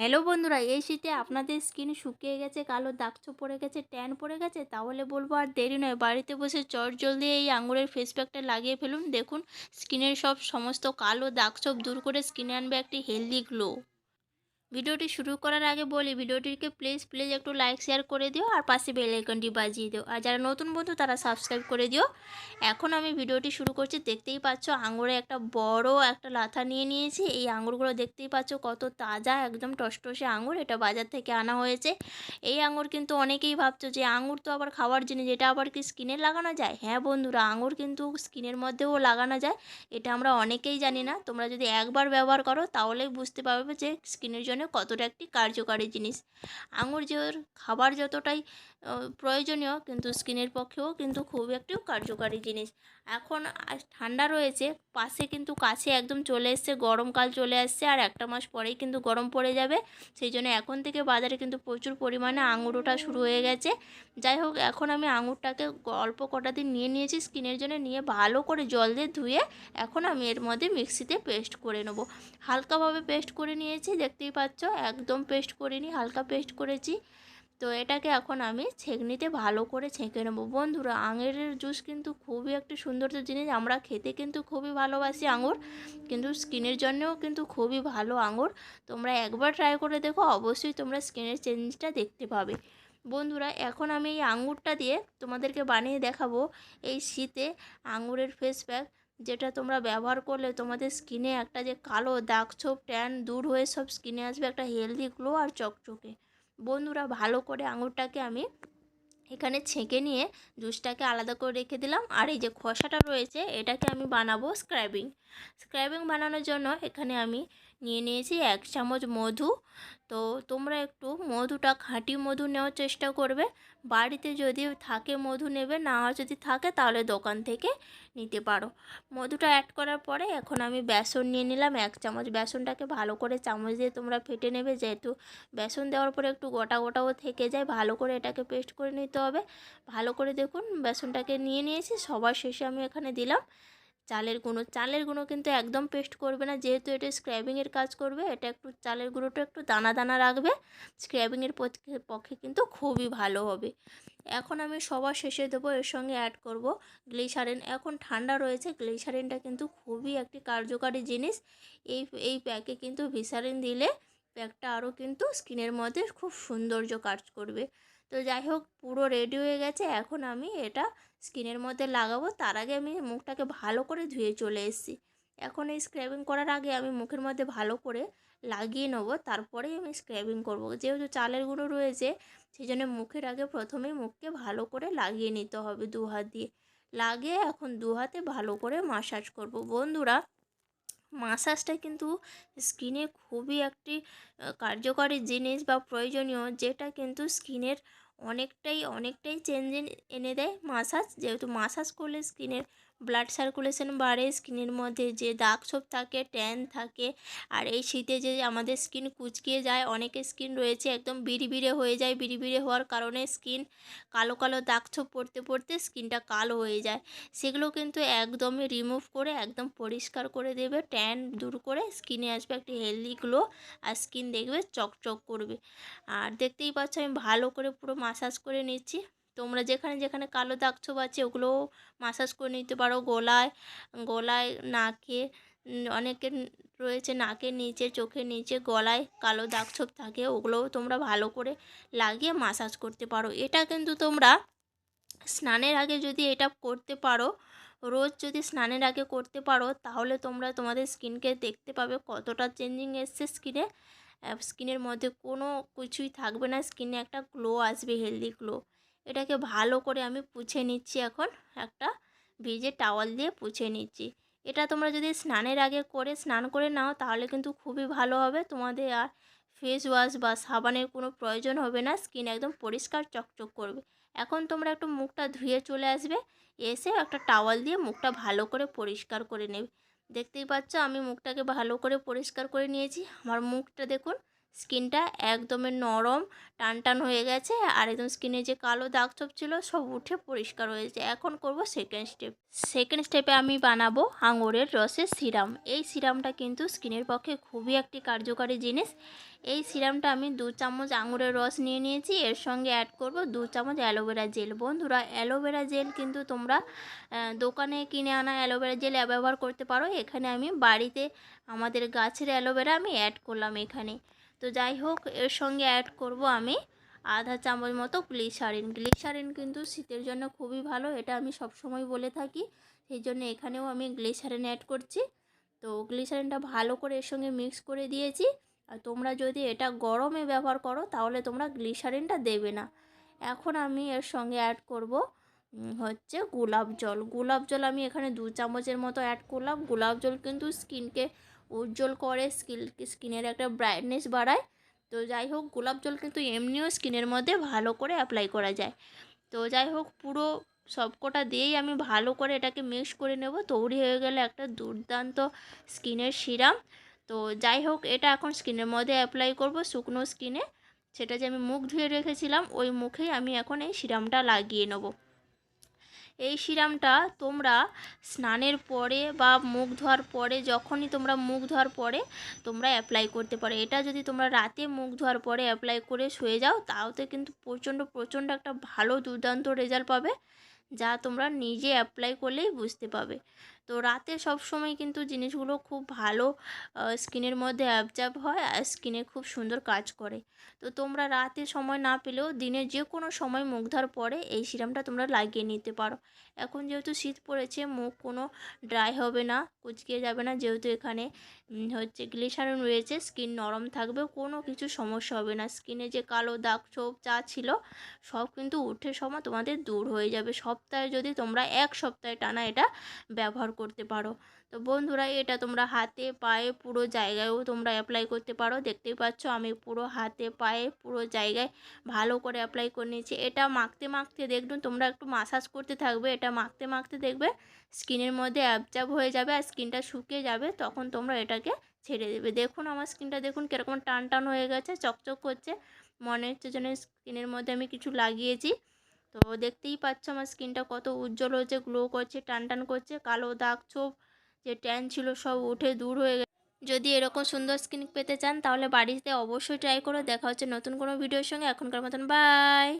Hello বন্ধুরা, এই শীতে আপনাদের স্কিন শুকিয়ে গেছে, কালো দাগ ছোপ পড়ে গেছে, ট্যান পড়ে গেছে, তাহলে বলব আর দেরি নয়। বাড়িতে বসে চট জলদি এই আঙুরের ফেস প্যাকটা লাগিয়ে ফেলুন। দেখুন স্কিনের সব সমস্ত কালো দাগ ছোপ দূর করে স্কিনে আনবে একটি হেলদি গ্লো ভিডিওটি শুরু করার আগে বলি, ভিডিওটিকে প্লিজ প্লিজ একটু লাইক শেয়ার করে দিও আর পাশে বেল আইকনটি বাজিয়ে দিও। আর যারা নতুন বন্ধু, তারা সাবস্ক্রাইব করে দিও। এখন আমি ভিডিওটি শুরু করছি। দেখতেই পাচ্ছ, আঙুরে একটা বড় একটা লাথা নিয়ে নিয়েছি। এই আঙুরগুলো দেখতেই পাচ্ছ, কত তাজা, একদম টসটসে আঙুর। এটা বাজার থেকে আনা হয়েছে। এই আঙুর কিন্তু অনেকেই ভাবছ যে, আঙুর তো আবার খাওয়ার জিনিস, এটা আবার কি স্কিনে লাগানো যায়? হ্যাঁ বন্ধুরা, আঙুর কিন্তু স্কিনের মধ্যেও লাগানো যায়। এটা আমরা অনেকেই জানি না। তোমরা যদি একবার ব্যবহার করো, তাহলেই বুঝতে পারবে যে স্কিনের জন্য কতটা একটি কার্যকারী জিনিস। আঙুর জোর খাবার যতটাই প্রয়োজনীয়, কিন্তু স্কিনের পক্ষেও কিন্তু খুব একটি কার্যকারী জিনিস। এখন ঠান্ডা রয়েছে, পাশে কিন্তু কাছে একদম চলে এসছে গরমকাল চলে আসছে আর একটা মাস পরেই কিন্তু গরম পড়ে যাবে। সেই জন্য এখন থেকে বাজারে কিন্তু প্রচুর পরিমাণে আঙুর ওঠা শুরু হয়ে গেছে। যাই হোক, এখন আমি আঙুরটাকে অল্প কটা দিন নিয়ে নিয়েছি, স্কিনের জন্য নিয়ে ভালো করে জল দিয়ে ধুয়ে এখন আমি এর মধ্যে মিক্সিতে পেস্ট করে নেব। হালকাভাবে পেস্ট করে নিয়েছি, দেখতেই পাচ্ছ, একদম পেস্ট করিনি, হালকা পেস্ট করেছি। তো এটাকে এখন আমি ছেঁকনিতে ভালো করে ছেঁকে নেব। বন্ধুরা, আঙুরের জুস কিন্তু খুবই একটি সুন্দর জিনিস। আমরা খেতে কিন্তু খুবই ভালোবাসি আঙুর, কিন্তু স্কিনের জন্যও কিন্তু খুবই ভালো আঙুর। তোমরা একবার ট্রাই করে দেখো, অবশ্যই তোমরা স্কিনের চেঞ্জটা দেখতে পাবে। বন্ধুরা, এখন আমি এই আঙুরটা দিয়ে তোমাদেরকে বানিয়ে দেখাবো এই শীতে আঙুরের ফেস প্যাক যেটা তোমরা ব্যবহার করলে তোমাদের স্কিনে একটা যে কালো দাগ ছোপ ট্যান দূর হয়ে সব স্কিনে আসবে একটা হেলদি গ্লো আর চকচকে। বন্ধুরা ভালো করে আঙুরটাকে আমি এখানে ছেঁকে নিয়ে জুসটাকে আলাদা করে রেখে দিলাম। আর এই যে খসাটা রয়েছে, এটাকে আমি বানাবো স্ক্র্যাবিং স্ক্র্যাবিং বানানোর জন্য এখানে আমি নিয়ে নিয়েছি এক চামচ মধু। তো তোমরা একটু মধুটা খাঁটি মধু নেওয়ার চেষ্টা করবে। বাড়িতে যদি থাকে মধু নেবে, না যদি থাকে তাহলে দোকান থেকে নিতে পারো। মধুটা অ্যাড করার পরে এখন আমি বেসন নিয়ে নিলাম, এক চামচ বেসনটাকে ভালো করে চামচ দিয়ে তোমরা ফেটে নেবে। যেহেতু বেসন দেওয়ার পরে একটু গোটা গোটাও থেকে যায়, ভালো করে এটাকে পেস্ট করে নিতে হবে। ভালো করে দেখুন, বেসনটাকে নিয়ে নিয়েছি, সবার শেষে আমি এখানে দিলাম চালের গুঁড়ো। চালের গুঁড়ো কিন্তু একদম পেস্ট করবে না। যেহেতু এটা স্ক্র্যাবিংয়ের কাজ করবে, এটা একটু চালের গুঁড়োটা একটু দানা দানা রাখবে। স্ক্র্যাবিংয়ের পক্ষে পক্ষে কিন্তু খুবই ভালো হবে। এখন আমি সবার শেষে দেবো, এর সঙ্গে অ্যাড করব গ্লিসারিন এখন ঠান্ডা রয়েছে গ্লিসারিনটা কিন্তু খুবই একটি কার্যকারী জিনিস। এই এই প্যাকে কিন্তু ভিসারিন দিলে প্যাকটা আরও কিন্তু স্কিনের মধ্যে খুব সৌন্দর্য কাজ করবে। তো যাই হোক, পুরো রেডি হয়ে গেছে। এখন আমি এটা স্কিনের মধ্যে লাগাবো। তার আগে আমি মুখটাকে ভালো করে ধুয়ে চলে এসেছি। এখন এই স্ক্র্যাবিং করার আগে আমি মুখের মধ্যে ভালো করে লাগিয়ে নেব। তারপরেই আমি স্ক্র্যাবিং করব। যেহেতু চালের গুঁড়ো রয়েছে সেই জন্য মুখের আগে প্রথমেই মুখকে ভালো করে লাগিয়ে নিতে হবে দু হাত দিয়ে। লাগিয়ে এখন দু হাতে ভালো করে মাসাজ করব। বন্ধুরা মাসাজটা কিন্তু স্কিনে খুবই একটি কার্যকরী জিনিস বা প্রয়োজনীয়, যেটা কিন্তু স্কিনের অনেকটাই অনেকটাই চেঞ্জ এনে দেয় মাসাজ যেহেতু মাসাজ করলে স্কিনের ব্লাড সার্কুলেশন বাড়ে, স্কিনের মধ্যে যে দাগ ছোপ থাকে ট্যান থাকে, আর এই শীতে যে আমাদের স্কিন কুচকিয়ে যায়, অনেকের স্কিন রয়েছে একদম বিড়িবিড়ে হয়ে যায়, বিড়িবিড়ে হওয়ার কারণে স্কিন কালো কালো দাগ ছোপ পড়তে পড়তে স্কিনটা কালো হয়ে যায়। সেগুলো কিন্তু একদমই রিমুভ করে, একদম পরিষ্কার করে দেবে ট্যান দূর করে স্কিনে আসবে একটি হেলদি গ্লো আর স্কিন দেখবে চকচক করবে। আর দেখতেই পাচ্ছ আমি ভালো করে পুরো মাসাজ করে নিচ্ছি। তোমরা যেখানে যেখানে কালো দাগ ছোপ আছে ওগুলোও মাসাজ করে নিতে পারো গলায়। গলায়, নাকে অনেকের রয়েছে নাকের নিচে, চোখের নিচে, গলায় কালো দাগ ছোপ থাকে, ওগুলোও তোমরা ভালো করে লাগিয়ে মাসাজ করতে পারো। এটা কিন্তু তোমরা স্নানের আগে যদি এটা করতে পারো, রোজ যদি স্নানের আগে করতে পারো, তাহলে তোমরা তোমাদের স্কিনকে দেখতে পাবে কতটা চেঞ্জিং এসছে স্কিনে। স্কিনের মধ্যে কোনো কিছুই থাকবে না, স্কিনে একটা গ্লো আসবে হেলদি গ্লো এটাকে ভালো করে আমি পুছে নিচ্ছি এখন। একটা ভিজে টাওয়াল দিয়ে পুছে নিচ্ছি। এটা তোমরা যদি স্নানের আগে করে স্নান করে নাও, তাহলে কিন্তু খুবই ভালো হবে। তোমাদের আর ফেস ওয়াশ বা সাবানের কোনো প্রয়োজন হবে না। স্কিন একদম পরিষ্কার চকচক করবে। এখন তোমরা একটু মুখটা ধুয়ে চলে আসবে। এসে একটা টাওয়াল দিয়ে মুখটা ভালো করে পরিষ্কার করে নেবে। দেখতেই পাচ্ছ, আমি মুখটাকে ভালো করে পরিষ্কার করে নিয়েছি। আমার মুখটা দেখুন স্কিনটা একদমই নরম টান টান হয়ে গেছে, আর একদম স্কিনে যে কালো দাগ ছোপ ছিল সব উঠে পরিষ্কার হয়েছে এখন করব সেকেন্ড স্টেপ সেকেন্ড স্টেপে আমি বানাবো আঙুরের রসের সিরাম। এই সিরামটা কিন্তু স্কিনের পক্ষে খুবই একটি কার্যকারী জিনিস। এই সিরামটা আমি দু চামচ আঙুরের রস নিয়ে নিয়েছি। এর সঙ্গে অ্যাড করব দু চামচ অ্যালোভেরা জেল। বন্ধুরা, অ্যালোভেরা জেল কিন্তু তোমরা দোকানে কিনে আনা অ্যালোভেরা জেল ব্যবহার করতে পারো। এখানে আমি বাড়িতে আমাদের গাছের অ্যালোভেরা আমি অ্যাড করলাম এখানে। তো যাই হোক, এর সঙ্গে অ্যাড করব আমি আধা চামচ মতো গ্লিসারিন গ্লিসারিন কিন্তু শীতের জন্য খুবই ভালো, এটা আমি সবসময় বলে থাকি। সেই জন্য এখানেও আমি গ্লিসারিন অ্যাড করছি। তো গ্লিসারিনটা ভালো করে এর সঙ্গে মিক্স করে দিয়েছি। আর তোমরা যদি এটা গরমে ব্যবহার করো, তাহলে তোমরা গ্লিসারিনটা দেবে না। এখন আমি এর সঙ্গে অ্যাড করব হচ্ছে গোলাপ জল। গোলাপ জল আমি এখানে দু চামচের মতো অ্যাড করলাম। গোলাপ জল কিন্তু স্কিনকে উজ্জ্বল করে স্কিন স্কিনের একটা ব্রাইটনেস বাড়ায়। তো যাই হোক, গোলাপ জল কিন্তু এমনিও স্কিনের মধ্যে ভালো করে অ্যাপ্লাই করা যায়। তো যাই হোক, পুরো সবকটা দিয়েই আমি ভালো করে এটাকে মিক্স করে নেব। তৈরি হয়ে গেলে একটা দুর্দান্ত স্কিনের সিরাম। তো যাই হোক, এটা এখন স্কিনের মধ্যে অ্যাপ্লাই করব শুকনো স্কিনে। সেটা যে আমি মুখ ধুয়ে রেখেছিলাম, ওই মুখেই আমি এখন এই সিরামটা লাগিয়ে নেব। এই সিরামটা তোমরা স্নানের পরে বা মুখ ধোয়ার পরে, যখনই তোমরা মুখ ধোয়ার পরে তোমরা অ্যাপ্লাই করতে পারো। এটা যদি তোমরা রাতে মুখ ধোয়ার পরে অ্যাপ্লাই করে শুয়ে যাও, তাওতে কিন্তু প্রচণ্ড প্রচণ্ড একটা ভালো দুর্দান্ত রেজাল্ট পাবে। যা তোমরা নিজে অ্যাপ্লাই করলেই বুঝতে পাবে। তো রাতে সব সময় কিন্তু জিনিসগুলো খুব ভালো স্কিনের মধ্যে অ্যাবজার্ব হয় আর স্কিনে খুব সুন্দর কাজ করে। তো তোমরা রাতে সময় না পেলেও দিনের যে কোনো সময় মুখ ধোয়ার পরে এই সিরামটা তোমরা লাগিয়ে নিতে পারো। এখন যেহেতু শীত পড়েছে, মুখ কোনো ড্রাই হবে না, কুচকে যাবে না। যেহেতু এখানে হচ্ছে গ্লিসারিন রয়েছে স্কিন নরম থাকবে, কোনো কিছু সমস্যা হবে না। স্কিনে যে কালো দাগ ছোপ যা ছিল, সব কিন্তু উঠে সময় তোমাদের দূর হয়ে যাবে। সপ্তাহে যদি তোমরা এক সপ্তাহে টানা এটা ব্যবহার করতে পারো। তো বন্ধুরা, এটা তোমরা হাতে পায়ে পুরো জায়গায়ও তোমরা অ্যাপ্লাই করতে পারো। দেখতেই পাচ্ছ, আমি পুরো হাতে পায়ে পুরো জায়গায় ভালো করে অ্যাপ্লাই করে নিয়েছি। এটা মাখতে মাখতে দেখুন তোমরা একটু মাসাজ করতে থাকবে। এটা মাখতে মাখতে দেখবে স্কিনের মধ্যে অ্যাবজাব হয়ে যাবে আর স্কিনটা শুকিয়ে যাবে। তখন তোমরা এটাকে ছেড়ে দেবে। দেখুন, আমার স্কিনটা দেখুন কীরকম টান টান হয়ে গেছে, চকচক করছে। মনে হচ্ছে যেন স্কিনের মধ্যে আমি কিছু লাগিয়েছি। তো দেখতেই পাচ্ছ আমার স্কিনটা কত উজ্জ্বল হয়েছে গ্লো করছে টান টান করছে, কালো দাগ ছোপ যে ট্যান ছিল সব উঠে দূর হয়ে গেছে। যদি এরকম সুন্দর স্কিন পেতে চান তাহলে বাড়িতে অবশ্যই ট্রাই করো। দেখা হচ্ছে নতুন কোনো ভিডিওর সঙ্গে। এখনকার মতন বাই